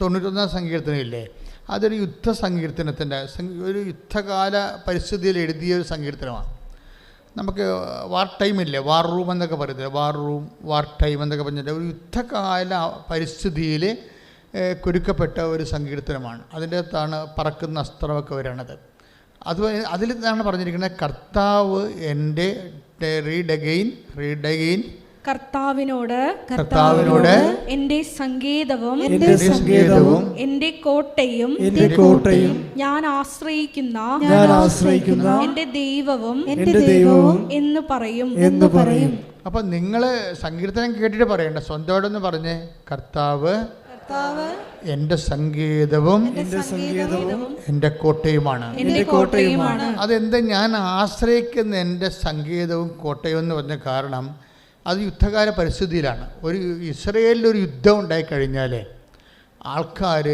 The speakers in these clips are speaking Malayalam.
തൊണ്ണൂറ്റൊന്നാം സങ്കീർത്തനമില്ലേ? അതൊരു യുദ്ധ സങ്കീർത്തനത്തിന്റെ ഒരു യുദ്ധകാല പരിസ്ഥിതിയിൽ എഴുതിയ ഒരു സങ്കീർത്തനമാണ്. നമുക്ക് വാർ ടൈമില്ലേ? വാർ റൂം എന്നൊക്കെ പറയുന്നത്. വാർ റൂം വാർ ടൈം എന്നൊക്കെ പറഞ്ഞിട്ട് ഒരു യുദ്ധകാല പരിസ്ഥിതിയിൽ കുരുക്കപ്പെട്ട ഒരു സങ്കീർത്തനമാണ്. അതിന്റെ അകത്താണ് പറക്കുന്ന അസ്ത്രമൊക്കെ വരണത്. അത് അതിൽ നിന്നാണ് പറഞ്ഞിരിക്കുന്നത് കർത്താവ് എന്റെ റീഡ് അഗെയിൻ റീഡ് അഗെയിൻ കർത്താവിനോട് കർത്താവിനോട് എന്റെ സങ്കേതവും എന്റെ സങ്കേതവും എന്റെ കോട്ടയും എന്റെ കോട്ടയും ഞാൻ ആശ്രയിക്കുന്ന ഞാൻ ആശ്രയിക്കുന്ന എന്റെ ദൈവവും എന്റെ ദൈവവും എന്ന് പറയും. എന്ന് പറയും. അപ്പൊ നിങ്ങൾ സങ്കീർത്തനം കേട്ടിട്ട് പറയണ്ട. സ്വന്തമായിട്ടൊന്ന് പറഞ്ഞ്. കർത്താവ് എന്റെ സങ്കേതവും എന്റെ സംഗീതവും എന്റെ കോട്ടയുമാണ്. എന്റെ കോട്ടയുമാണ്. അതെന്താ ഞാൻ ആശ്രയിക്കുന്ന എന്റെ സങ്കേതവും കോട്ടയും എന്ന് പറഞ്ഞ കാരണം അത് യുദ്ധകാല പരിസ്ഥിതിയിലാണ്. ഒരു ഇസ്രയേലിൽ ഒരു യുദ്ധം ഉണ്ടായിക്കഴിഞ്ഞാൽ ആൾക്കാർ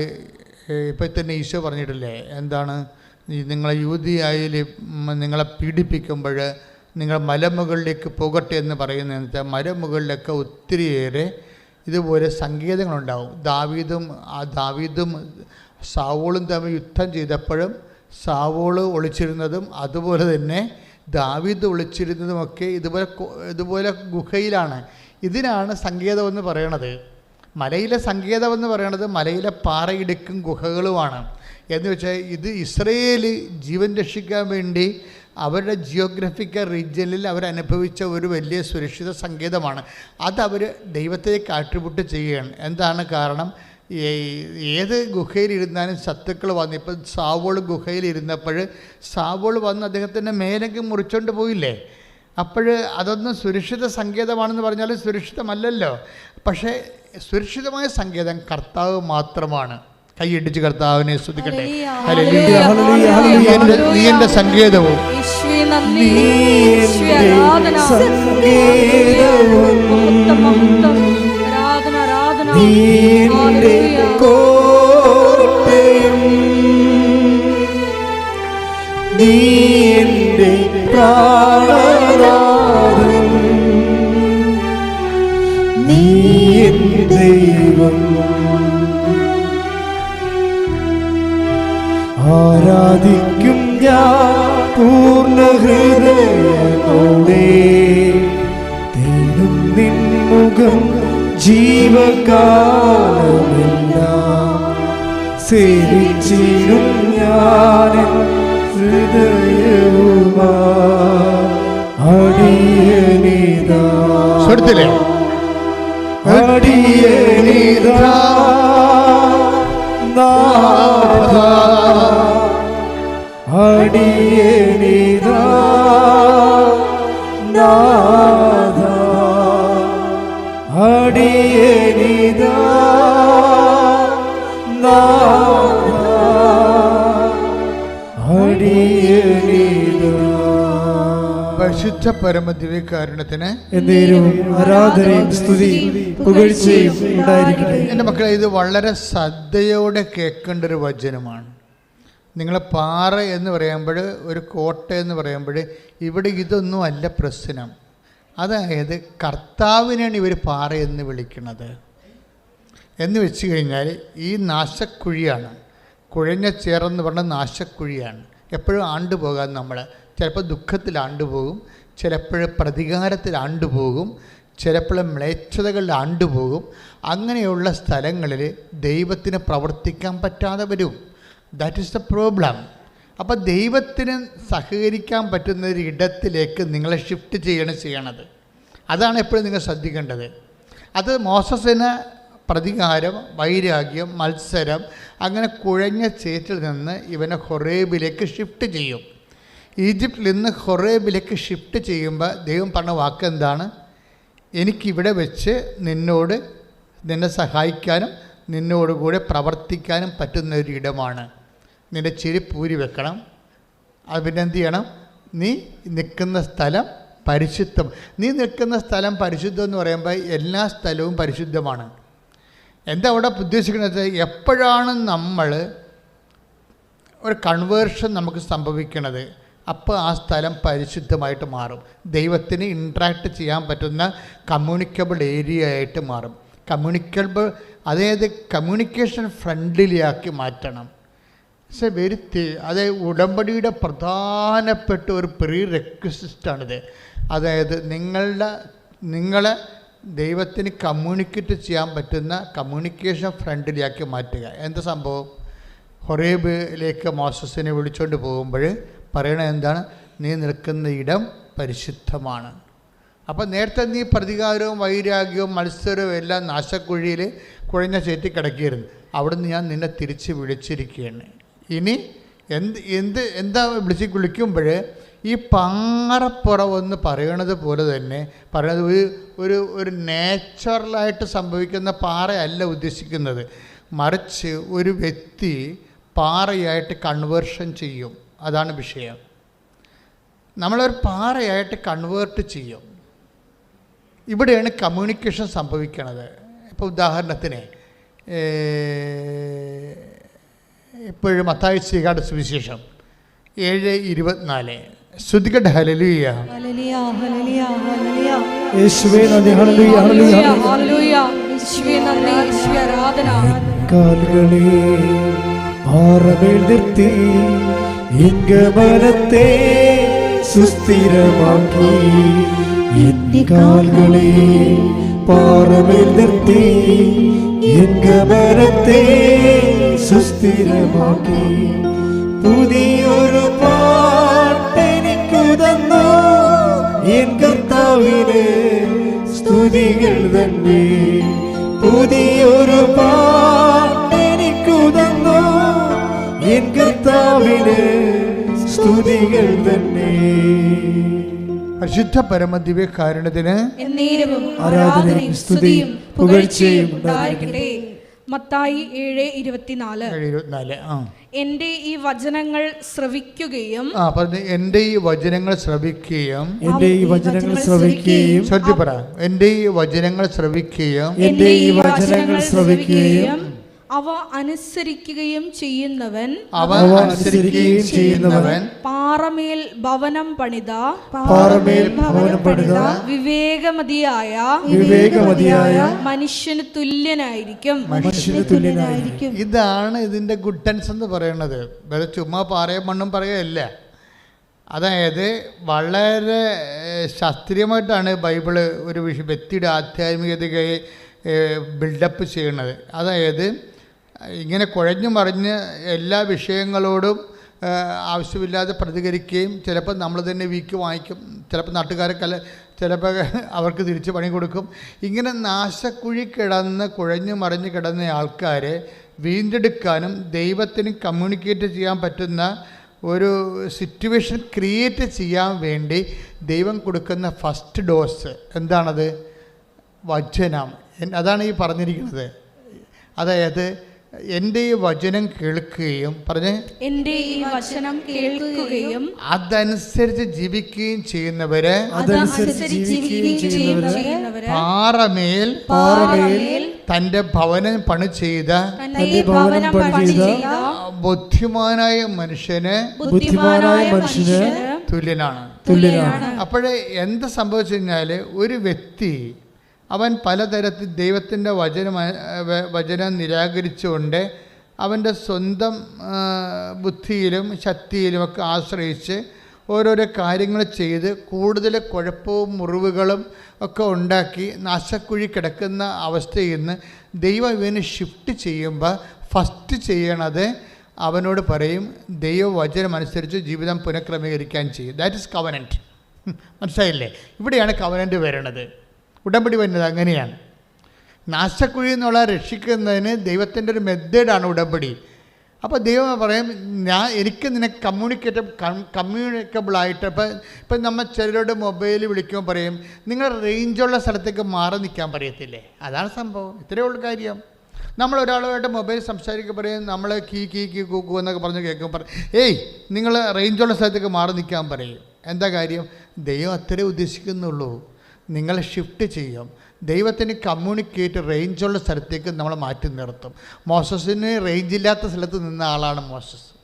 ഇപ്പം തന്നെ ഈശോ പറഞ്ഞിട്ടില്ലേ എന്താണ് നിങ്ങളെ യുവതിയായാൽ നിങ്ങളെ പീഡിപ്പിക്കുമ്പോൾ നിങ്ങൾ മലമുകളിലേക്ക് പോകട്ടെ എന്ന് പറയുന്നതെന്ന് വെച്ചാൽ മലമുകളിലൊക്കെ ഒത്തിരിയേറെ ഇതുപോലെ സങ്കേതങ്ങളുണ്ടാവും. ദാവീദും ആ ദാവീദും സാവോളും തമ്മിൽ യുദ്ധം ചെയ്തപ്പോഴും സാവോൾ ഒളിച്ചിരുന്നതും അതുപോലെ തന്നെ ദാവീദ് ഒളിച്ചിരുന്നതുമൊക്കെ ഇതുപോലെ ഇതുപോലെ ഗുഹയിലാണ്. ഇതിനാണ് സങ്കേതമെന്ന് പറയണത്. മലയിലെ സങ്കേതമെന്ന് പറയണത് മലയിലെ പാറയിടുക്കും ഗുഹകളുമാണ്. എന്ന് വെച്ചാൽ ഇത് ഇസ്രയേൽ ജീവൻ രക്ഷിക്കാൻ വേണ്ടി അവരുടെ ജിയോഗ്രഫിക്കൽ റീജിയനിൽ അവരനുഭവിച്ച ഒരു വലിയ സുരക്ഷിത സങ്കേതമാണ്. അതവർ ദൈവത്തെ കാട്ടുപുട്ട് ചെയ്യുകയാണ്. എന്താണ് കാരണം? ഏത് ഗുഹയിലിരുന്നാലും ശത്രുക്കൾ വന്ന്. ഇപ്പം സാവോൾ ഗുഹയിലിരുന്നപ്പോൾ സാവോൾ വന്ന് അദ്ദേഹത്തിന്റെ മേലേക്ക് മുറിച്ചോണ്ട് പോയില്ലേ? അപ്പോൾ അതൊന്നും സുരക്ഷിത സങ്കേതമാണെന്ന് പറഞ്ഞാൽ സുരക്ഷിതമല്ലല്ലോ. പക്ഷേ സുരക്ഷിതമായ സങ്കേതം കർത്താവ് മാത്രമാണ്. കൈയിടിച്ച് കർത്താവിനെ ശ്രദ്ധിക്കട്ടെ നീ എന്റെ- നീ എന്റെ സങ്കേതവും. ഹല്ലേലൂയ. കോട്ടയും നീ എന്റെ പ്രാണനാഥൻ നീ ദൈവം ആരാധിക്കും ഞാൻ പൂർണ ജീവകാലമെല്ലാം സേവിച്ചിടും ഞാൻ ഹൃദയവുമാ അടിയനിതാ സ്വരത്തിലെ അടിയനിതാ നാഥ അടിയനിതാ നാഥ അടിയനിതാ പരിശുദ്ധ പരമദിവ്യകാരുണ്യത്തിന് എന്നേരും ആരാധനയും സ്തുതിയും പുകഴ്ചയും ഉണ്ടായിരിക്കട്ടെ. എന്റെ മക്കളെ ഇത് വളരെ ശ്രദ്ധയോടെ കേൾക്കേണ്ട ഒരു വചനമാണ്. നിങ്ങൾ പാറ എന്ന് പറയുമ്പോൾ ഒരു കോട്ട എന്ന് പറയുമ്പോൾ ഇവിടെ ഇതൊന്നും അല്ല പ്രശ്നം. അതായത് കർത്താവിനാണ് ഇവർ പാറയെന്ന് വിളിക്കുന്നത്. എന്ന് വെച്ച് കഴിഞ്ഞാൽ ഈ നാശക്കുഴിയാണ്. കുഴഞ്ഞ ചേർന്ന് പറഞ്ഞ നാശക്കുഴിയാണ്. എപ്പോഴും ആണ്ടുപോകാൻ നമ്മൾ ചിലപ്പോൾ ദുഃഖത്തിൽ ആണ്ടുപോകും ചിലപ്പോൾ പ്രതികാരത്തിൽ ആണ്ടുപോകും ചിലപ്പോൾ മ്ലേച്ഛതകളിൽ ആണ്ടുപോകും. അങ്ങനെയുള്ള സ്ഥലങ്ങളിൽ ദൈവത്തിന് പ്രവർത്തിക്കാൻ പറ്റാതെ വരും. ദാറ്റ് ഈസ് ദ പ്രോബ്ലം അപ്പോൾ ദൈവത്തിന് സഹകരിക്കാൻ പറ്റുന്ന ഒരു ഇടത്തിലേക്ക് നിങ്ങളെ ഷിഫ്റ്റ് ചെയ്യണം ചെയ്യണത്. അതാണ് എപ്പോഴും നിങ്ങൾ ശ്രദ്ധിക്കേണ്ടത്. അത് മോസസിന് പ്രതികാരം വൈരാഗ്യം മത്സരം അങ്ങനെ കുഴഞ്ഞ ചേറ്റിൽ നിന്ന് ഇവനെ ഹൊറേബിലേക്ക് ഷിഫ്റ്റ് ചെയ്യും. ഈജിപ്തിൽ നിന്ന് ഹൊറേബിലേക്ക് ഷിഫ്റ്റ് ചെയ്യുമ്പോൾ ദൈവം പറഞ്ഞ വാക്ക് എന്താണ്? എനിക്കിവിടെ വെച്ച് നിന്നോട് നിന്നെ സഹായിക്കാനും നിന്നോടുകൂടെ പ്രവർത്തിക്കാനും പറ്റുന്ന ഒരു ഇടമാണ്. നിന്റെ ചെരുപ്പൂരി വെക്കണം. അത് പിന്നെ എന്ത് ചെയ്യണം? നീ നിൽക്കുന്ന സ്ഥലം പരിശുദ്ധം. നീ നിൽക്കുന്ന സ്ഥലം പരിശുദ്ധം എന്ന് പറയുമ്പോൾ എല്ലാ സ്ഥലവും പരിശുദ്ധമാണ്. എന്താ അവിടെ ഉദ്ദേശിക്കുന്നത്? എപ്പോഴാണ് നമ്മൾ ഒരു കൺവേർഷൻ നമുക്ക് സംഭവിക്കുന്നത്? അപ്പോൾ ആ സ്ഥലം പരിശുദ്ധമായിട്ട് മാറും. ദൈവത്തിന് ഇൻട്രാക്ട് ചെയ്യാൻ പറ്റുന്ന കമ്മ്യൂണിക്കബിൾ ഏരിയ ആയിട്ട് മാറും. കമ്മ്യൂണിക്കബിൾ അതായത് കമ്മ്യൂണിക്കേഷൻ ഫ്രണ്ട്ലിയാക്കി മാറ്റണം. ഇറ്റ്സ് വരുത്തി അത് ഉടമ്പടിയുടെ പ്രധാനപ്പെട്ട ഒരു പ്രീ റെക്വസിസ്റ്റാണിത് അതായത് നിങ്ങളുടെ നിങ്ങളെ ദൈവത്തിന് കമ്മ്യൂണിക്കേറ്റ് ചെയ്യാൻ പറ്റുന്ന കമ്മ്യൂണിക്കേഷൻ ഫ്രണ്ട്ലിയാക്കി മാറ്റുക. എന്താ സംഭവം? ഹൊറേബിലേക്ക് മോസസിനെ വിളിച്ചുകൊണ്ട് പോകുമ്പോൾ പറയണത് എന്താണ്? നീ നിൽക്കുന്ന ഇടം പരിശുദ്ധമാണ്. അപ്പം നേരത്തെ നീ പ്രതികാരവും വൈരാഗ്യവും മത്സരവും എല്ലാം നാശക്കുഴിയിൽ കുഴഞ്ഞ ചേറ്റി കിടക്കിയിരുന്നു. അവിടുന്ന് ഞാൻ നിന്നെ തിരിച്ച് വിളിച്ചിരിക്കുകയാണ്. ഇനി എന്ത് എന്ത് എന്താ വിളിച്ച് വിളിക്കുമ്പോൾ ഈ പങ്ങറപ്പുറവെന്ന് പറയണത് പോലെ തന്നെ പറയണത് ഒരു ഒരു ഒരു നാച്ചുറലായിട്ട് സംഭവിക്കുന്ന പാറയല്ല ഉദ്ദേശിക്കുന്നത്. മറിച്ച് ഒരു വ്യക്തി പാറയായിട്ട് കൺവേർഷൻ ചെയ്യും. അതാണ് വിഷയം. നമ്മളൊരു പാറയായിട്ട് കൺവേർട്ട് ചെയ്യും. ഇവിടെയാണ് കമ്മ്യൂണിക്കേഷൻ സംഭവിക്കണത്. ഇപ്പോൾ ഉദാഹരണത്തിന് ഇപ്പോഴും മത്തായി സ്വീകാട് സുവിശേഷം ഏഴ് ഇരുപത്തിനാല് ശ്രുതികട്ട് ഹലലിയ ഹല്ലേലൂയ, ഹല്ലേലൂയ, ഹല്ലേലൂയ. യേശുവേ നന്ദി ഹല്ലേലൂയ ഹല്ലേലൂയ ഹല്ലേലൂയ, ഹല്ലേലൂയ. യേശുവേ നന്ദി, യേശുവേ ആരാധന. കാലുകളെ പാറമേൽ നിർത്തി ഇംഗമനത്തെ സുസ്ഥിരമാക്കി എന്റെ കാലുകളെ പാറമേൽ നിർത്തി ഇംഗമനത്തെ സുസ്ഥിരമാക്കി. പുതിയൊരു പാട്ടെനിക്കു തന്നു. എൻ സ്തുതികൾ തന്നെ. പുതിയൊരു പാട്ടെനിക്കു തന്നു. എൻ സ്തുതികൾ തന്നെ. പരിശുദ്ധ പരമദിവ്യ ദിവ്യകാരണത്തിന് എന്നേരവും ആരാധനയും സ്തുതിയും പുകഴ്ചയും ഉണ്ടായിരിക്കട്ടെ. മത്തായി ഏഴ് ഇരുപത്തിനാല്. എന്റെ ഈ വചനങ്ങൾ ശ്രവിക്കുകയും ആ പറഞ്ഞു എന്റെ ഈ വചനങ്ങൾ ശ്രവിക്കുകയും എന്റെ ഈ വചനങ്ങൾ ശ്രവിക്കുകയും ശ്രദ്ധ പറ. എന്റെ ഈ വചനങ്ങൾ ശ്രവിക്കുകയും എന്റെ ഈ വചനങ്ങൾ ശ്രവിക്കുകയും അവ അനുസരിക്കുകയും ചെയ്യുന്നവൻ അവ അനുസരിക്കുകയും ചെയ്യുന്നവൻ പാറമേൽ ഭവനം പണിത പാറമേൽ ഭവനം പണിത വിവേകമതിയായ വിവേകമതിയായ മനുഷ്യന് തുല്യനായിരിക്കും. മനുഷ്യന് തുല്യനായിരിക്കും. ഇതാണ് ഇതിന്റെ ഗുഡൻസ് എന്ന് പറയുന്നത്. വേറെ ചുമ്മാ പാറയും മണ്ണും പറയുകയല്ല. അതായത് വളരെ ശാസ്ത്രീയമായിട്ടാണ് ബൈബിൾ ഒരു വിഷയം വ്യക്തിയുടെ ആധ്യാത്മികതയെ ബിൽഡപ്പ് ചെയ്യുന്നത് അതായത് ഇങ്ങനെ കുഴഞ്ഞു മറിഞ്ഞ് എല്ലാ വിഷയങ്ങളോടും ആവശ്യമില്ലാതെ പ്രതികരിക്കുകയും ചിലപ്പോൾ നമ്മൾ തന്നെ വീക്ക് വാങ്ങിക്കും. ചിലപ്പോൾ നാട്ടുകാരൊക്കെ ചിലപ്പോൾ അവർക്ക് തിരിച്ച് പണി കൊടുക്കും. ഇങ്ങനെ നാശക്കുഴി കിടന്ന് കുഴഞ്ഞു മറിഞ്ഞ് കിടന്ന ആൾക്കാരെ വീണ്ടെടുക്കാനും ദൈവത്തിന് കമ്മ്യൂണിക്കേറ്റ് ചെയ്യാൻ പറ്റുന്ന ഒരു സിറ്റുവേഷൻ ക്രിയേറ്റ് ചെയ്യാൻ വേണ്ടി ദൈവം കൊടുക്കുന്ന ഫസ്റ്റ് ഡോസ് എന്താണത്? വചനം. അതാണ് ഈ പറഞ്ഞിരിക്കുന്നത്. അതായത് എന്റെ ഈ വചനം കേൾക്കുകയും പറഞ്ഞ് എന്റെ ഈ വചനം കേൾക്കുകയും അതനുസരിച്ച് ജീവിക്കുകയും ചെയ്യുന്നവര് അതനുസരിച്ച് ജീവിക്കുകയും ചെയ്യുന്നവരെ പാറമേൽ പാറമേൽ തന്റെ ഭവനം പണി ചെയ്ത തന്റെ ഭവനം പണി ചെയ്ത ബുദ്ധിമാനായ മനുഷ്യന് ബുദ്ധിമാനായ മനുഷ്യന് തുല്യനാണ്. തുല്യനാണ്. അപ്പോഴേ എന്ത് സംഭവിച്ചു കഴിഞ്ഞാൽ ഒരു വ്യക്തി അവൻ പലതരത്തിൽ ദൈവത്തിന്റെ വചന വചനം നിരാകരിച്ചുകൊണ്ട് അവന്റെ സ്വന്തം ബുദ്ധിയിലും ശക്തിയിലുമൊക്കെ ആശ്രയിച്ച് ഓരോരോ കാര്യങ്ങൾ ചെയ്ത് കൂടുതൽ കുഴപ്പവും മുറിവുകളും ഒക്കെ ഉണ്ടാക്കി നാശക്കുഴി കിടക്കുന്ന അവസ്ഥയിൽ നിന്ന് ദൈവം ഇവന് ഷിഫ്റ്റ് ചെയ്യുമ്പോൾ ഫസ്റ്റ് ചെയ്യണത് അവനോട് പറയും ദൈവവചനം അനുസരിച്ച് ജീവിതം പുനഃക്രമീകരിക്കാൻ ചെയ്യും. ദാറ്റ് ഇസ് കവനന്റ് മനസ്സിലായില്ലേ? ഇവിടെയാണ് കവനന്റ് വരണത്. ഉടമ്പടി വരുന്നത് അങ്ങനെയാണ്. നാശക്കുഴി എന്നുള്ള രക്ഷിക്കുന്നതിന് ദൈവത്തിന്റെ ഒരു മെത്തേഡാണ് ഉടമ്പടി. അപ്പോൾ ദൈവം പറയും ഞാൻ എനിക്ക് നിനക്ക് കമ്മ്യൂണിക്കേറ്റ് കമ്മ്യൂണിക്കബിൾ ആയിട്ട് ഇപ്പം ഇപ്പം നമ്മൾ ചിലരോട് മൊബൈൽ വിളിക്കുമ്പോൾ പറയും നിങ്ങൾ റേഞ്ചുള്ള സ്ഥലത്തേക്ക് മാറി നിൽക്കാൻ പറയത്തില്ലേ? അതാണ് സംഭവം. ഇത്രയേ ഉള്ളൂ കാര്യം. നമ്മൾ ഒരാളുമായിട്ട് മൊബൈൽ സംസാരിക്കുമ്പോൾ പറയും നമ്മൾ കീ കീ കീ കൂക്കു എന്നൊക്കെ പറഞ്ഞ് കേൾക്കും പറയും ഏയ് നിങ്ങൾ റേഞ്ചുള്ള സ്ഥലത്തേക്ക് മാറി നിൽക്കാൻ പറയും. എന്താ കാര്യം? ദൈവം അത്രേ ഉദ്ദേശിക്കുന്നുള്ളൂ. നിങ്ങൾ ഷിഫ്റ്റ് ചെയ്യും. ദൈവത്തിന് കമ്മ്യൂണിക്കേറ്റ് റേഞ്ചുള്ള സ്ഥലത്തേക്ക് നമ്മൾ മാറ്റി നിർത്തും. മോസസിന് റേഞ്ചില്ലാത്ത സ്ഥലത്ത് നിന്ന ആളാണ് മോസസ്.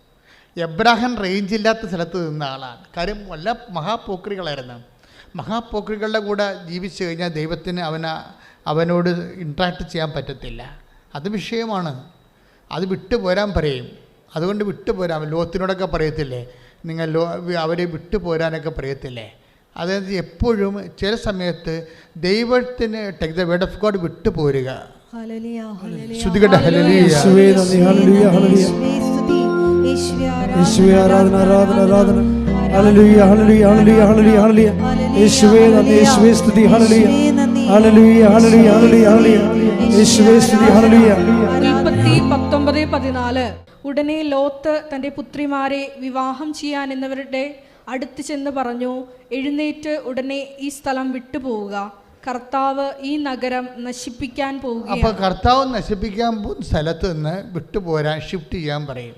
എബ്രാഹിം റേഞ്ചില്ലാത്ത സ്ഥലത്ത് നിന്ന ആളാണ്. കാര്യം വല്ല മഹാപോക്രികളായിരുന്നു. മഹാപോക്രികളുടെ കൂടെ ജീവിച്ചു കഴിഞ്ഞാൽ ദൈവത്തിന് അവന അവനോട് ഇൻട്രാക്ട് ചെയ്യാൻ പറ്റത്തില്ല. അത് വിഷയമാണ്. അത് വിട്ടു പോരാൻ പറയും. അതുകൊണ്ട് വിട്ടു പോരാൻ ലോത്തിനോടൊക്കെ പറയത്തില്ലേ? നിങ്ങൾ ലോ അവരെ വിട്ടു പോരാനൊക്കെ പറയത്തില്ലേ? അതായത് എപ്പോഴും ചില സമയത്ത് ദൈവത്തിന് take the word of God വിട്ടു പോരുക. ഉടനെ ലോത്ത് തന്റെ പുത്രിമാരെ വിവാഹം ചെയ്യാൻ എന്നവരുടെ അടുത്ത് ചെന്ന് പറഞ്ഞു എഴുന്നേറ്റ് ഉടനെ ഈ സ്ഥലം വിട്ടുപോവുക. കർത്താവ് ഈ നഗരം നശിപ്പിക്കാൻ അപ്പോൾ അപ്പൊ കർത്താവ് നശിപ്പിക്കാൻ പോകുന്ന സ്ഥലത്ത് നിന്ന് വിട്ടുപോരാൻ ഷിഫ്റ്റ് ചെയ്യാൻ പറയും.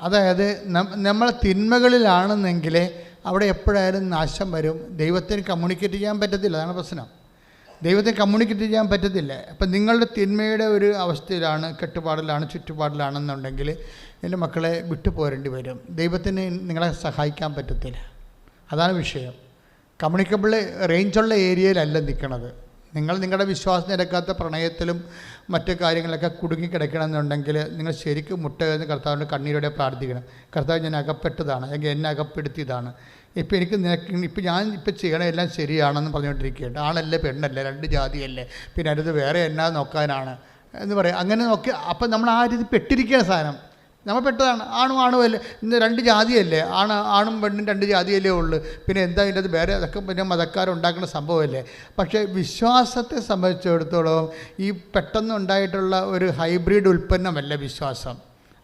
അതായത് നമ്മൾ തിന്മകളിലാണെന്നെങ്കിൽ അവിടെ എപ്പോഴായാലും നാശം വരും. ദൈവത്തിന് കമ്മ്യൂണിക്കേറ്റ് ചെയ്യാൻ പറ്റത്തില്ല. അതാണ് പ്രശ്നം. ദൈവത്തെ കമ്മ്യൂണിക്കേറ്റ് ചെയ്യാൻ പറ്റത്തില്ല. അപ്പം നിങ്ങളുടെ തിന്മയുടെ ഒരു അവസ്ഥയിലാണ് കെട്ടുപാടിലാണ് ചുറ്റുപാടിലാണെന്നുണ്ടെങ്കിൽ എന്റെ മക്കളെ വിട്ടു പോരേണ്ടി വരും. ദൈവത്തിന് നിങ്ങളെ സഹായിക്കാൻ പറ്റത്തില്ല. അതാണ് വിഷയം. കമ്മ്യൂണിക്കബിൾ റേഞ്ചുള്ള ഏരിയയിലല്ല നിൽക്കണത്. നിങ്ങൾ നിങ്ങളുടെ വിശ്വാസം നിരക്കാത്ത പ്രണയത്തിലും മറ്റു കാര്യങ്ങളൊക്കെ കുടുങ്ങി കിടക്കണമെന്നുണ്ടെങ്കിൽ നിങ്ങൾ ശരിക്കും മുട്ടയെന്ന് കർത്താവിന്റെ കണ്ണീരോടെ പ്രാർത്ഥിക്കണം. കർത്താവ് ഞാൻ അകപ്പെട്ടതാണ് അല്ലെങ്കിൽ എന്നെ അകപ്പെടുത്തിയതാണ്. ഇപ്പം എനിക്ക് നിനക്ക് ഇപ്പം ഞാൻ ഇപ്പം ചെയ്യണ എല്ലാം ശരിയാണെന്ന് പറഞ്ഞുകൊണ്ടിരിക്കുകയാണ്. ആണല്ലേ പെണ്ണല്ലേ രണ്ട് ജാതിയല്ലേ പിന്നെ അടുത്ത് വേറെ എന്നാ നോക്കാനാണ് എന്ന് പറയാം. അങ്ങനെ നോക്കി അപ്പം നമ്മൾ ആ രീതി പെട്ടിരിക്കുകയാണ് സാധനം. നമ്മൾ പെട്ടതാണ്. ആണും ആണും അല്ലേ? ഇന്ന് രണ്ട് ജാതിയല്ലേ? ആണ് ആണും പെണ്ണും രണ്ട് ജാതിയല്ലേ ഉള്ളൂ. പിന്നെ എന്താ ഇതിന്റെ അത് വേറെ അതൊക്കെ പിന്നെ മതക്കാരുണ്ടാക്കുന്ന സംഭവമല്ലേ? പക്ഷേ വിശ്വാസത്തെ സംബന്ധിച്ചിടത്തോളം ഈ പെട്ടെന്ന് ഉണ്ടായിട്ടുള്ള ഒരു ഹൈബ്രിഡ് ഉൽപ്പന്നമല്ല വിശ്വാസം?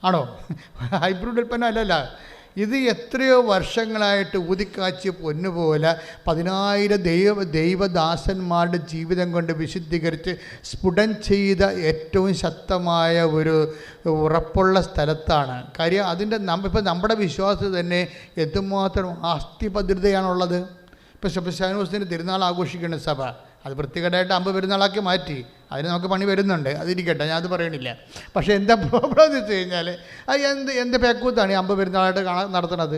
ആണോ? ഹൈബ്രിഡ് ഉൽപ്പന്നം അല്ലല്ല ഇത് എത്രയോ വർഷങ്ങളായിട്ട് ഊതിക്കാച്ചിയ പൊന്നുപോലെ പതിനായിരം ദൈവ ദൈവദാസന്മാരുടെ ജീവിതം കൊണ്ട് വിശുദ്ധീകരിച്ച് സ്ഫുടം ചെയ്ത ഏറ്റവും ശക്തമായ ഒരു ഉറപ്പുള്ള സ്ഥലത്താണ്. കാര്യം അതിന്റെ നമ്മ ഇപ്പം നമ്മുടെ വിശ്വാസം തന്നെ എന്തുമാത്രം അസ്ഥിഭദ്രതയാണുള്ളത് ഇപ്പോൾ ശബശാനോസിന് തിരുനാൾ ആഘോഷിക്കുന്ന സഭ അത് വൃത്തികേടായിട്ട് അമ്പ് പെരുന്നാളാക്കി മാറ്റി. അതിന് നമുക്ക് പണി വരുന്നുണ്ട്. അതിരിക്കട്ടെ ഞാൻ അത് പറയണില്ല. പക്ഷേ എന്താ പ്രോബ്ലം എന്ന് വെച്ച് കഴിഞ്ഞാൽ അത് എന്ത് എന്ത് പേക്കൂത്താണ് ഈ അമ്പ് പെരുന്നാളായിട്ട് കാണാൻ നടത്തുന്നത്?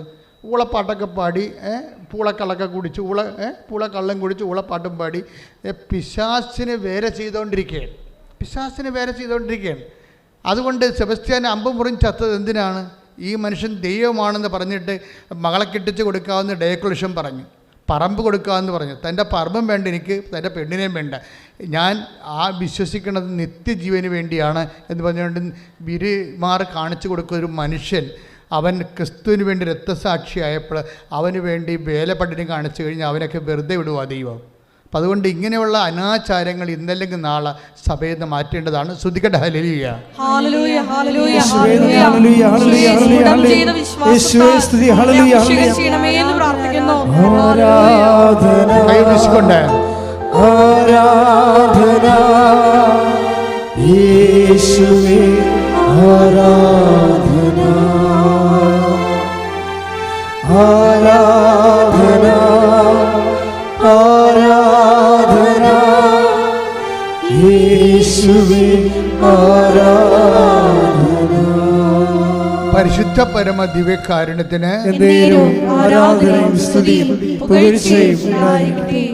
ഊളപ്പാട്ടൊക്കെ പാടി പൂളക്കള്ളൊക്കെ കുടിച്ച് ഊള പൂളക്കള്ളം കുടിച്ച് ഊളപ്പാട്ടും പാടി പിശാസിന് വേറെ ചെയ്തുകൊണ്ടിരിക്കുകയാണ് പിശാസിന് വേറെ ചെയ്തുകൊണ്ടിരിക്കുകയാണ് അതുകൊണ്ട് സെബസ്റ്റ്യാൻ അമ്പ് മുറിഞ്ഞ് ചത്തത് എന്തിനാണ്? ഈ മനുഷ്യൻ ദൈവമാണെന്ന് പറഞ്ഞിട്ട് മകളെ കെട്ടിച്ച് കൊടുക്കാവുന്ന ഡേക്കുലേഷൻ പറഞ്ഞു. പറമ്പ് കൊടുക്കുക എന്ന് പറഞ്ഞു. തന്റെ പറമ്പും വേണ്ട എനിക്ക് തന്റെ പെണ്ണിനെയും വേണ്ട. ഞാൻ ആ വിശ്വസിക്കുന്നത് നിത്യജീവന് വേണ്ടിയാണ് എന്ന് പറഞ്ഞുകൊണ്ട് വിരിമാർ കാണിച്ചു കൊടുക്കുന്ന ഒരു മനുഷ്യൻ അവൻ ക്രിസ്തുവിന് വേണ്ടി രക്തസാക്ഷിയായപ്പോൾ അവന് വേണ്ടി വേലപ്പട്ടിനെ കാണിച്ചു കഴിഞ്ഞാൽ അവനൊക്കെ വെറുതെ വിടുക ദൈവം. അപ്പം അതുകൊണ്ട് ഇങ്ങനെയുള്ള അനാചാരങ്ങൾ ഇന്നല്ലെങ്കിൽ നാളെ സഭയിൽ നിന്ന് മാറ്റേണ്ടതാണ്. ശ്രുതിക്കട്ടെ ഹലലിയ ഹല്ലേലൂയ, ഹല്ലേലൂയ, യേശുവേ ഹല്ലേലൂയ. ഹല്ലേലൂയ, പരിശുദ്ധ പരമ ദിവ്യകാരുണ്യത്തിന്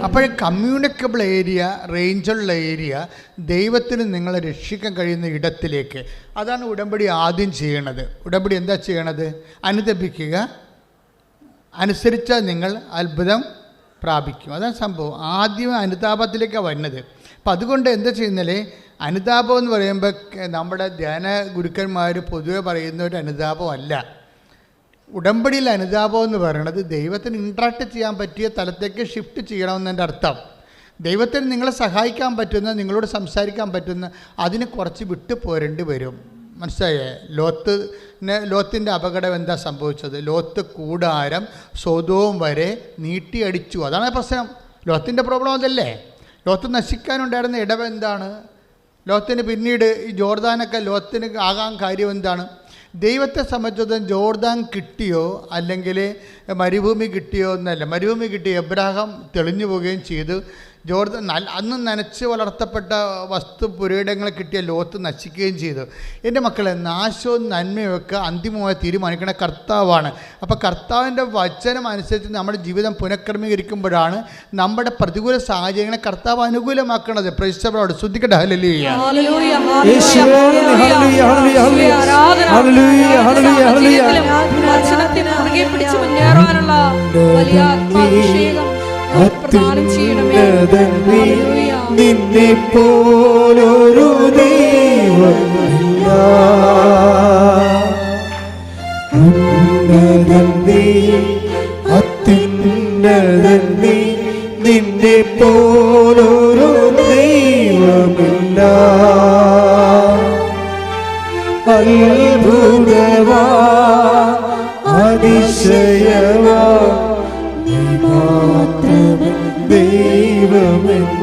അപ്പോൾ കമ്മ്യൂണിക്കബിൾ ഏരിയ റേഞ്ചുള്ള ഏരിയ ദൈവത്തിന് നിങ്ങളെ രക്ഷിക്കാൻ കഴിയുന്ന ഇടത്തിലേക്ക്. അതാണ് ഉടമ്പടി ആദ്യം ചെയ്യണത്. ഉടമ്പടി എന്താ ചെയ്യണത്? അനുദപിക്കുക. അനുസരിച്ചാൽ നിങ്ങൾ അത്ഭുതം പ്രാപിക്കും. അതാണ് സംഭവം. ആദ്യം അനുതാപത്തിലേക്കാണ് വരുന്നത്. അപ്പം അതുകൊണ്ട് എന്താ ചെയ്യുന്നത് അനുതാപം എന്ന് പറയുമ്പോൾ നമ്മുടെ ധ്യാന ഗുരുക്കന്മാർ പൊതുവെ പറയുന്ന ഒരു അനുതാപമല്ല ഉടമ്പടിയിൽ അനുതാപം എന്ന് പറയുന്നത് ദൈവത്തിന് ഇൻട്രാക്ട് ചെയ്യാൻ പറ്റിയ തലത്തേക്ക് ഷിഫ്റ്റ് ചെയ്യണമെന്നതിന്റെ അർത്ഥം. ദൈവത്തിന് നിങ്ങളെ സഹായിക്കാൻ പറ്റുന്ന നിങ്ങളോട് സംസാരിക്കാൻ പറ്റുന്ന അതിന് കുറച്ച് വിട്ടു പോരേണ്ടി വരും. മനസ്സിലായേ? ലോത്ത് ലോത്തിന്റെ അപകടം എന്താ സംഭവിച്ചത്? ലോത്ത് കൂടാരം സ്വതവും വരെ നീട്ടിയടിച്ചു അതാണ് പ്രശ്നം. ലോത്തിന്റെ പ്രോബ്ലം അതല്ലേ? ലോത്ത് നശിക്കാനുണ്ടായിരുന്ന ഇടവ് എന്താണ്? ലോത്തിന് പിന്നീട് ഈ ജോർദാനൊക്കെ ലോത്തിന് ആകാൻ കാര്യം എന്താണ്? ദൈവത്തെ സംബന്ധിച്ചിടത്തോളം ജോർദാൻ കിട്ടിയോ? അല്ലെങ്കിൽ മരുഭൂമി കിട്ടിയോ എന്നല്ല. മരുഭൂമി കിട്ടി എബ്രാഹാം തെളിഞ്ഞു പോവുകയും ചെയ്തു. ജോർദാൻ നല്ല അന്ന് നനച്ച് വളർത്തപ്പെട്ട വസ്തു പുരീടങ്ങൾ കിട്ടിയ ലോത്ത് നശിക്കുകയും ചെയ്തു എന്റെ മക്കളെ നാശവും നന്മയൊക്കെ ഒക്കെ അന്തിമമായി തീരുമാനിക്കുന്ന കർത്താവാണ് അപ്പോൾ കർത്താവിന്റെ വചനം അനുസരിച്ച് നമ്മുടെ ജീവിതം പുനഃക്രമീകരിക്കുമ്പോഴാണ് നമ്മുടെ പ്രതികൂല സാഹചര്യങ്ങളെ കർത്താവ് അനുകൂലമാക്കുന്നത് പ്രശ്നോട് ശ്രദ്ധിക്കട്ടെ ഹല്ലേലൂയ ഹല്ലേലൂയ, യേശുവേ, ഹല്ലേലൂയ, ഹല്ലേലൂയ, ഹല്ലേലൂയ. ആരാധന. ഹല്ലേലൂയ, ഹല്ലേലൂയ, ഹല്ലേലൂയ. സാഹചര്യത്തിലും വചനത്തിന് മുറുകെ വലിയ നിന്നെ പോലൊരു ദൈവമില്ല. ഉന്നതൻ നീ അത്യുന്നതൻ നിന്നെ പോലൊരു ദൈവമില്ല. അത്ഭുതവാ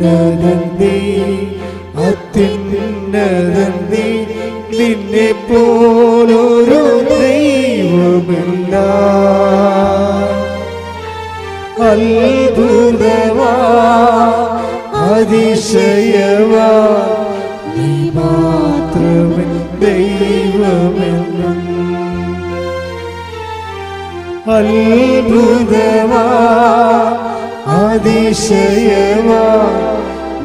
ഉന്നതൻ നീ അത്യുന്നതൻ നീ നിന്നെ പോലൊരു ദൈവമില്ല അത്ഭുതവാ അതിശയവാ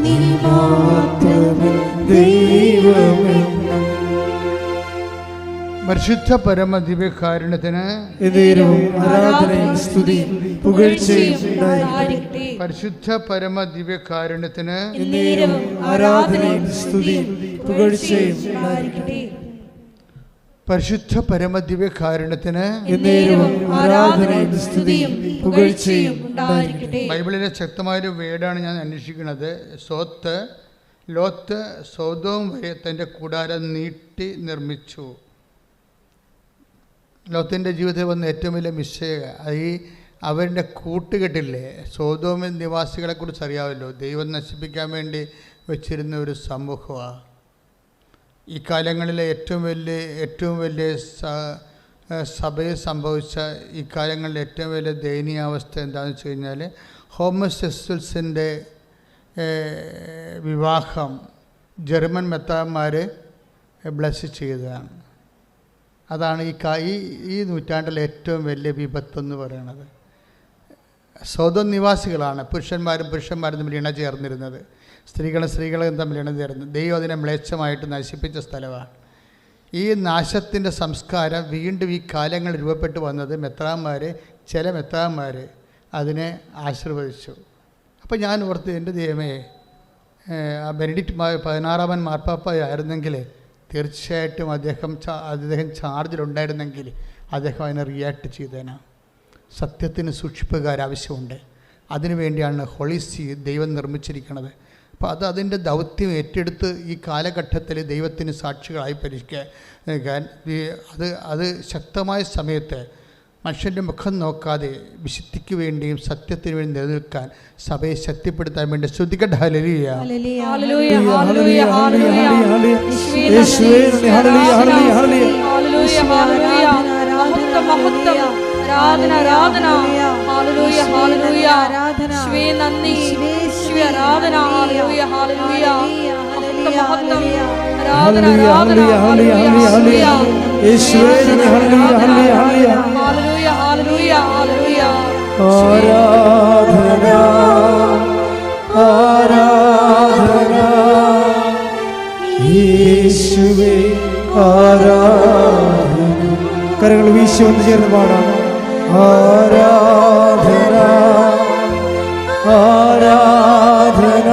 നീ മാത്രമേ ദൈവമെന്നും പരിശുദ്ധ ഉണ്ടായിരിക്കട്ടെ ഉണ്ടായിരിക്കട്ടെ. പരിശുദ്ധ പരമദിവ്യകാരുണ്യത്തിന് എന്നേരവും ആരാധനയും സ്തുതിയും പുകഴ്ചയും. പരിശുദ്ധ പരമദിവ്യ കാരണത്തിന് ആരാധനയും സ്തുതിയും പുകഴ്ചയും ഉണ്ടായിരിക്കട്ടെ. ബൈബിളിലെ ശക്തമായൊരു വേടാണ് ഞാൻ അന്വേഷിക്കുന്നത്. സോത്ത് ലോത്ത് സോതവും വരെ തന്റെ കൂടാരം നീട്ടി നിർമ്മിച്ചു. ലോത്തിന്റെ ജീവിതത്തിൽ വന്ന ഏറ്റവും വലിയ മിസ്റ്റേക്ക് അത് ഈ അവരുടെ കൂട്ടുകെട്ടില്ലേ സോതോമിൻ നിവാസികളെക്കുറിച്ച് അറിയാമല്ലോ. ദൈവം നശിപ്പിക്കാൻ വേണ്ടി വെച്ചിരുന്ന ഒരു സമൂഹമാണ്. ഈ കാലങ്ങളിലെ ഏറ്റവും വലിയ ഏറ്റവും വലിയ സഭയെ സഭയിൽ സംഭവിച്ച ഈ കാലങ്ങളിലെ ഏറ്റവും വലിയ ദയനീയാവസ്ഥ എന്താണെന്ന് വെച്ച് കഴിഞ്ഞാൽ ഹോമോസെക്സ്വൽസിന്റെ വിവാഹം ജർമ്മൻ മെത്താന്മാർ ബ്ലസ് ചെയ്തതാണ്. അതാണ് ഈ കാ ഈ ഈ നൂറ്റാണ്ടിലെ ഏറ്റവും വലിയ വിപത്തെന്ന് പറയുന്നത് സ്വതം നിവാസികളാണ്. പുരുഷന്മാരും പുരുഷന്മാരും തമ്മിൽ ഇണ ചേർന്നിരുന്നത് സ്ത്രീകളും സ്ത്രീകളും തമ്മിൽ ഇണ ചേർന്ന് ദൈവം അതിനെ മ്ലേച്ഛമായിട്ട് നശിപ്പിച്ച സ്ഥലമാണ്. ഈ നാശത്തിന്റെ സംസ്കാരം വീണ്ടും ഈ കാലങ്ങൾ രൂപപ്പെട്ടു വന്നത് മെത്രാന്മാർ ചില മെത്രാന്മാർ അതിനെ ആശീർവദിച്ചു. അപ്പോൾ ഞാൻ ഓർത്ത് എന്റെ ദൈവമേ ആ ബെനഡിക്റ്റ് പതിനാറാമൻ മാർപ്പാപ്പ ആയിരുന്നെങ്കിൽ തീർച്ചയായിട്ടും അദ്ദേഹം അദ്ദേഹം ചാർജിലുണ്ടായിരുന്നെങ്കിൽ അദ്ദേഹം അതിനെ റിയാക്ട് ചെയ്തേനാ. സത്യത്തിന് സൂക്ഷിപ്പുകാർ ആവശ്യമുണ്ട് അതിനുവേണ്ടിയാണ് ഹോളിസി ദൈവം നിർമ്മിച്ചിരിക്കുന്നത് അപ്പോൾ അത് അതിന്റെ ദൗത്യം ഏറ്റെടുത്ത് ഈ കാലഘട്ടത്തിൽ ദൈവത്തിന് സാക്ഷികളായി പരിഷ്കാൻ അത് അത് ശക്തമായ സമയത്ത് മനുഷ്യന്റെ മുഖം നോക്കാതെ വിശുദ്ധിക്ക് വേണ്ടിയും സത്യത്തിന് വേണ്ടി നിലനിൽക്കാൻ സഭയെ ശക്തിപ്പെടുത്താൻ വേണ്ടി ശ്രദ്ധിക്കട്ടെ ഹലരിയ ഹല്ലേലൂയ, ഹല്ലേലൂയ, ഹല്ലേലൂയ. യേശുവേ യേശുവേ ഹല്ലേലൂയ, ഹല്ലേലൂയ, ഹല്ലേലൂയ. ഹല്ലേലൂയ, ഹല്ലേലൂയ. മഹത്വം, മഹത്വം. ആരാധന ആരാധന ഹാലലൂയ ഹാലലൂയ യേശുവേ നന്ദി യേശുവേ ആരാധന ഹാലലൂയ ഹാലലൂയ മഹത്വം, മഹത്വം. ആരാധന ആരാധന ഹല്ലേലൂയ, ഹല്ലേലൂയ, ഹല്ലേലൂയ, ഹല്ലേലൂയ. യേശുവേ നന്ദി, ഹല്ലേലൂയ, ഹല്ലേലൂയ, ഹല്ലേലൂയ. ഹാലലൂയ ഹാലലൂയ ഹാലലൂയ ആരാധന ആരാധന യേശുവേ ആരാധന കരങ്ങൾ വീശി ഒന്ന് ചേർന്ന് പാടാം. ആരാധന. ആരാധന?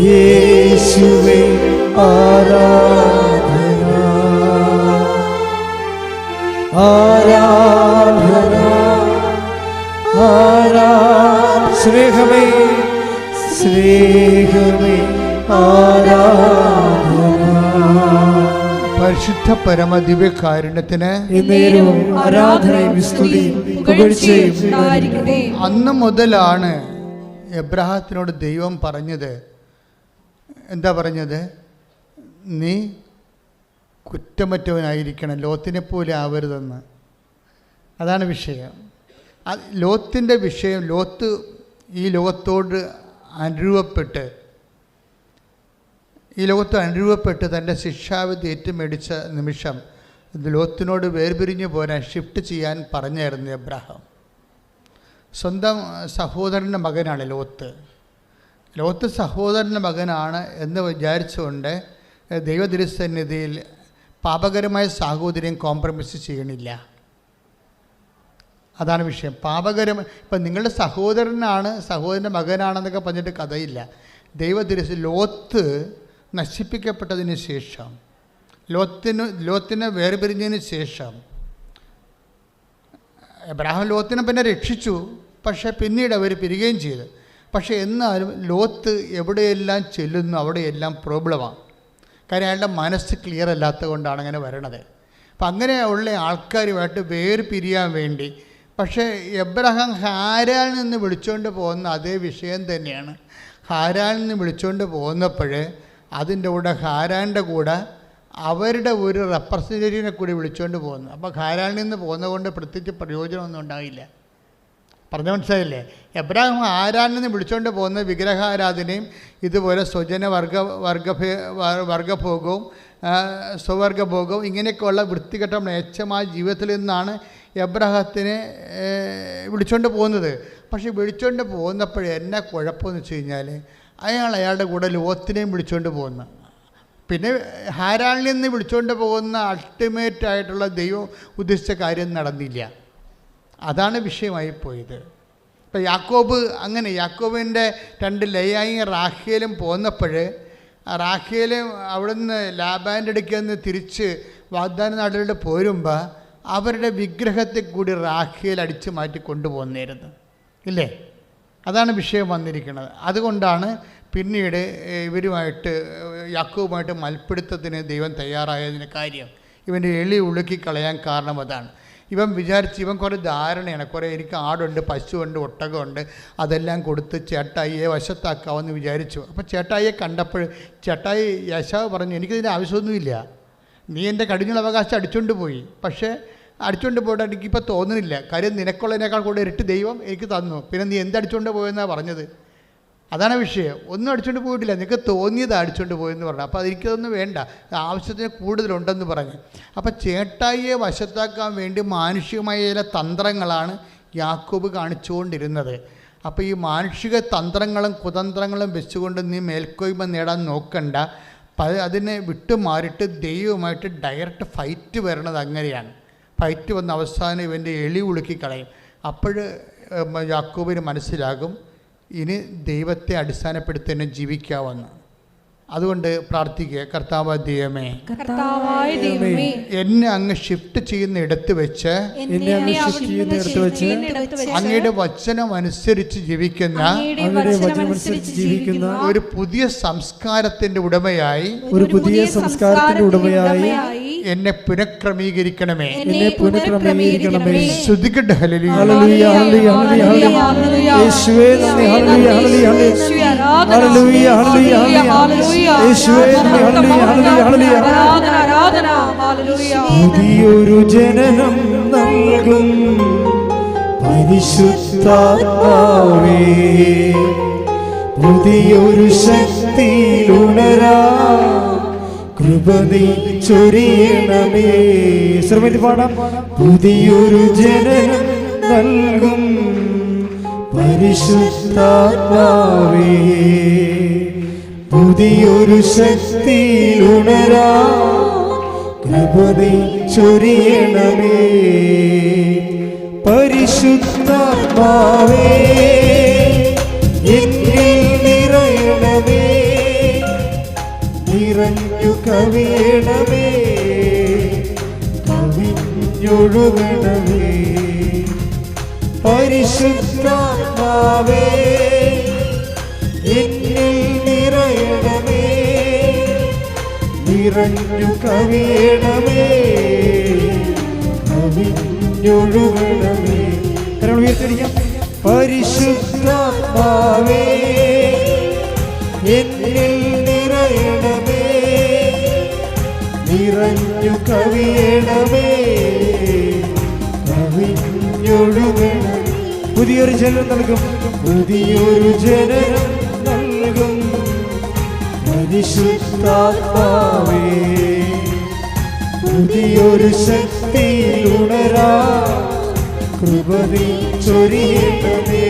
യേശുവേ ആരാധന? ആരാധന? ആരാ? സ്നേഹമേ സ്നേഹമേ ആരാധന? പരിശുദ്ധ പരമദിവ്യകാരുണ്യത്തിന് എന്നേരവും ആരാധനയും സ്തുതിയും പുകഴ്ചയും അന്ന് മുതലാണ് എബ്രഹാത്തിനോട് ദൈവം പറഞ്ഞത്. എന്താ പറഞ്ഞത്? നീ കുറ്റമറ്റവനായിരിക്കണം ലോത്തിനെ പോലെ ആവരുതെന്ന്. അതാണ് വിഷയം. അത് ലോത്തിന്റെ വിഷയം ലോത്ത് ഈ ലോകത്തോട് അനുരൂപപ്പെട്ട് ഈ ലോകത്ത് അനുരൂപപ്പെട്ട് തന്റെ ശിക്ഷാവിധി ഏറ്റുമേടിച്ച നിമിഷം ലോത്തിനോട് വേർപിരിഞ്ഞു പോരാൻ ഷിഫ്റ്റ് ചെയ്യാൻ പറഞ്ഞായിരുന്നു എബ്രഹാം. സ്വന്തം സഹോദരന്റെ മകനാണ് ലോത്ത്. ലോത്ത് സഹോദരന്റെ മകനാണ് എന്ന് വിചാരിച്ചുകൊണ്ട് ദൈവതിരുസന്നിധിയിൽ പാപകരമായ സാഹോദര്യം കോംപ്രമൈസ് ചെയ്യണില്ല. അതാണ് വിഷയം. പാപകരം ഇപ്പം നിങ്ങളുടെ സഹോദരനാണ് സഹോദരന്റെ മകനാണെന്നൊക്കെ പറഞ്ഞിട്ട് കഥയില്ല. ദൈവതിരുസ് ലോത്ത് നശിപ്പിക്കപ്പെട്ടതിന് ശേഷം ലോത്തിന് ലോത്തിനെ വേർപിരിഞ്ഞതിന് ശേഷം എബ്രാഹിം ലോത്തിനെ പിന്നെ രക്ഷിച്ചു പക്ഷേ പിന്നീട് അവർ പിരികുകയും ചെയ്തു. പക്ഷേ എന്നാലും ലോത്ത് എവിടെയെല്ലാം ചെല്ലുന്നു അവിടെയെല്ലാം പ്രോബ്ലമാണ്. കാര്യം അയാളുടെ മനസ്സ് ക്ലിയർ അല്ലാത്തത് കൊണ്ടാണ് അങ്ങനെ വരണത്. അപ്പം അങ്ങനെയുള്ള ആൾക്കാരുമായിട്ട് വേർ പിരിയാൻ വേണ്ടി പക്ഷേ എബ്രഹാം ഹാരാൽ നിന്ന് വിളിച്ചുകൊണ്ട് പോകുന്ന അതേ വിഷയം തന്നെയാണ്. ഹാരാൽ നിന്ന് വിളിച്ചുകൊണ്ട് പോകുന്നപ്പോൾ അതിന്റെ കൂടെ ഹാരാന്റെ കൂടെ അവരുടെ ഒരു റെപ്രസെന്റേറ്റീവിനെ കൂടി വിളിച്ചുകൊണ്ട് പോകുന്നു. അപ്പോൾ ഹാരാനിൽ നിന്ന് പോകുന്നത് കൊണ്ട് പ്രത്യേകിച്ച് പ്രയോജനമൊന്നും ഉണ്ടാവില്ല പറഞ്ഞു മനസ്സിലായില്ലേ? എബ്രാഹിം ആരാനിൽ നിന്ന് വിളിച്ചുകൊണ്ട് പോകുന്ന വിഗ്രഹാരാധനയും ഇതുപോലെ സ്വജന വർഗ വർഗഭേ വർഗഭോഗവും സ്വവർഗഭോഗവും ഇങ്ങനെയൊക്കെയുള്ള വൃത്തികെട്ട മേച്ചമായ ജീവിതത്തിൽ നിന്നാണ് എബ്രഹത്തിനെ വിളിച്ചുകൊണ്ട് പോകുന്നത്. പക്ഷേ വിളിച്ചുകൊണ്ട് പോകുന്നപ്പോഴേ എന്നാ കുഴപ്പമെന്ന് വെച്ച് കഴിഞ്ഞാൽ അയാൾ അയാളുടെ കൂടെ ലോത്തിനെയും വിളിച്ചുകൊണ്ട് പോകുന്ന. പിന്നെ ഹാരാളിൽ നിന്ന് വിളിച്ചുകൊണ്ട് പോകുന്ന അൾട്ടിമേറ്റ് ആയിട്ടുള്ള ദൈവം ഉദ്ദേശിച്ച കാര്യം നടന്നില്ല. അതാണ് വിഷയമായി പോയത്. ഇപ്പം യാക്കോബ് അങ്ങനെ യാക്കോബിന്റെ രണ്ട് ലയായും റാഖേലും പോന്നപ്പോൾ റാഖേലും അവിടുന്ന് ലാബാന്റെ അടുക്കൽ നിന്ന് തിരിച്ച് വാഗ്ദാന നാടുകളിൽ പോരുമ്പോൾ അവരുടെ വിഗ്രഹത്തെ കൂടി റാഖേൽ അടിച്ചു മാറ്റി കൊണ്ടുപോകുന്നേരുന്നു ഇല്ലേ? അതാണ് വിഷയം വന്നിരിക്കുന്നത്. അതുകൊണ്ടാണ് പിന്നീട് ഇവരുമായിട്ട് യാക്കുവുമായിട്ട് മൽപ്പിടുത്തത്തിന് ദൈവം തയ്യാറായതിന് കാര്യം. ഇവന്റെ എളി ഉളുക്കി കളയാൻ കാരണം അതാണ്. ഇവൻ വിചാരിച്ച് ഇവൻ കുറേ ധാരണയാണ്. കുറേ എനിക്ക് ആടുണ്ട് പശുവുണ്ട് ഒട്ടകമുണ്ട് അതെല്ലാം കൊടുത്ത് ചേട്ടായിയെ വശത്താക്കാമെന്ന് വിചാരിച്ചു. അപ്പോൾ ചേട്ടായിയെ കണ്ടപ്പോൾ ചേട്ടായി യശാവ് പറഞ്ഞു എനിക്കിതിന്റെ ആവശ്യമൊന്നുമില്ല. നീ എന്റെ കടിഞ്ഞുള്ള അവകാശം അടിച്ചുകൊണ്ട് പോയി. പക്ഷേ അടിച്ചുകൊണ്ട് പോയിട്ട് എനിക്കിപ്പോൾ തോന്നുന്നില്ല. കാര്യം നിനക്കുള്ളതിനേക്കാൾ കൂടുതൽ ഇരട്ടി ദൈവം എനിക്ക് തന്നു. പിന്നെ നീ എന്തടിച്ചുകൊണ്ട് പോയെന്നാണ് പറഞ്ഞത്? അതാണ് വിഷയം. ഒന്നും അടിച്ചുകൊണ്ട് പോയിട്ടില്ല. നിനക്ക് തോന്നിയത് അടിച്ചുകൊണ്ട് പോയെന്ന് പറഞ്ഞു. അപ്പോൾ അതെനിക്കതൊന്നും വേണ്ട. ആവശ്യത്തിന് കൂടുതലുണ്ടെന്ന് പറഞ്ഞു. അപ്പോൾ ചേട്ടായിയെ വശത്താക്കാൻ വേണ്ടി മാനുഷികമായ ചില തന്ത്രങ്ങളാണ് യാക്കോബ് കാണിച്ചുകൊണ്ടിരുന്നത്. അപ്പോൾ ഈ മാനുഷിക തന്ത്രങ്ങളും കുതന്ത്രങ്ങളും വെച്ചുകൊണ്ട് നീ മേൽക്കോയ്മ നേടാൻ നോക്കണ്ട. അതിനെ വിട്ടുമാറിയിട്ട് ദൈവമായിട്ട് ഡയറക്റ്റ് ഫൈറ്റ് വരണത് അങ്ങനെയാണ്. ഫൈറ്റ് വന്ന അവസാനം ഇവന്റെ എളി ഉളുക്കി കളയും. അപ്പോൾ യാക്കോബിന് മനസ്സിലാകും ഇനി ദൈവത്തെ അടിസ്ഥാനപ്പെടുത്തി തന്നെ ജീവിക്കാമെന്ന് അതുകൊണ്ട് പ്രാർത്ഥിക്കുക കർത്താവ് ദൈവമേ എന്നെ അങ്ങ് ഷിഫ്റ്റ് ചെയ്യുന്ന ഇടത്ത് വെച്ച് അങ്ങയുടെ വചനം അനുസരിച്ച് ജീവിക്കുന്ന ഒരു പുതിയ സംസ്കാരത്തിന്റെ ഉടമയായി ഒരു പുതിയ സംസ്കാരത്തിന്റെ ഉടമയായി എന്നെ പുനഃക്രമീകരിക്കണമേ. എന്നെ പുനഃക്രമീകരിക്കണമേ. ശ്രുതികട്ട് ഹല്ലേലൂയ. ഹല്ലേലൂയ ഹല്ലേലൂയ ഹല്ലേലൂയ. യേശുവേ നന്ദി ഹല്ലേലൂയ ഹല്ലേലൂയ. ഹല്ലേലൂയ ഹല്ലേലൂയ ഹല്ലേലൂയ യേശുവേ നന്ദി ഹല്ലേലൂയ ഹല്ലേലൂയ ഹല്ലേലൂയ. ആരാധന ആരാധന. ഹല്ലേലൂയ. പുതിയൊരു ജനനം നൽകും പരിശുദ്ധാത്മാവേ. പുതിയൊരു ശക്തിയിലുണരാ കൃപ നീ ചൊരിയണമേ. ശ്രമിച്ച് പാടാം. പുതിയൊരു ജനനം നൽകും പരിശുദ്ധാത്മാവേ. പുതിയൊരു ശക്തിയിലുണരാ കൃപതി ചൊരിയണമേ. പരിശുദ്ധാത്മാവേ എന്നിൽ നിറയണമേ. നിറഞ്ഞു കവിയണമേ. കവിഞ്ഞൊഴുകണമേ. പരിശുദ്ധാത്മാവേ എന്നിൽ നിറയണമേ. നിറഞ്ഞു കവിയണമേ. കവിഞ്ഞൊഴുകണമേ. കരങ്ങൾ ഉയർത്തിരിക്കാം പരിശുദ്ധാത്മാവേ എന്നിൽ നിറയണമേ. നിറഞ്ഞു കവിയണമേ. കവിഞ്ഞൊഴുകണം. പുതിയൊരു ജനം നൽകും. പുതിയൊരു ജനനം നൽകും. പരിശുദ്ധാത്മാവേ. പുതിയൊരു ശക്തി ഉണരാ. കൃപതി ചൊരിയണമേ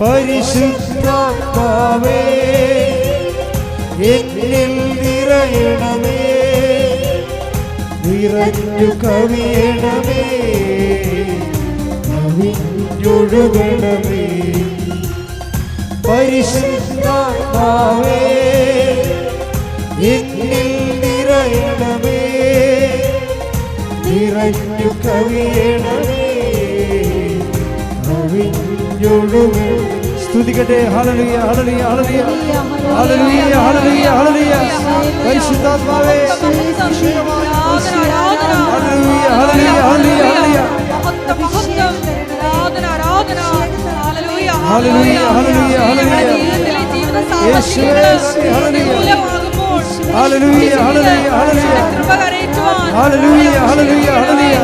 പരിശുദ്ധാത്മാവേ എന്നിൽ നിറയണമേ. നിറഞ്ഞു കവിയണമേ. കവിഞ്ഞൊഴുകണമേ. പരിശുദ്ധാവേ എന്നിൽ നിറയണമേ. നിറഞ്ഞു കവിയണമേ. കവിഞ്ഞൊഴുകണമേ. സ്തുതിക്കട്ടെ ഹല്ലേലൂയ ഹല്ലേലൂയ ഹല്ലേലൂയ ഹല്ലേലൂയ ഹല്ലേലൂയ ഹല്ലേലൂയ പരിശുദ്ധാത്മാവേ ഹല്ലേലൂയ ഹല്ലേലൂയ ഹല്ലേലൂയ ഹല്ലേലൂയ ഹല്ലേലൂയ, ഹല്ലേലൂയ, ഹല്ലേലൂയ. യേശുവേ, ഹല്ലേലൂയ. ഹല്ലേലൂയ, ഹല്ലേലൂയ, ഹല്ലേലൂയ. ഹല്ലേലൂയ, ഹല്ലേലൂയ,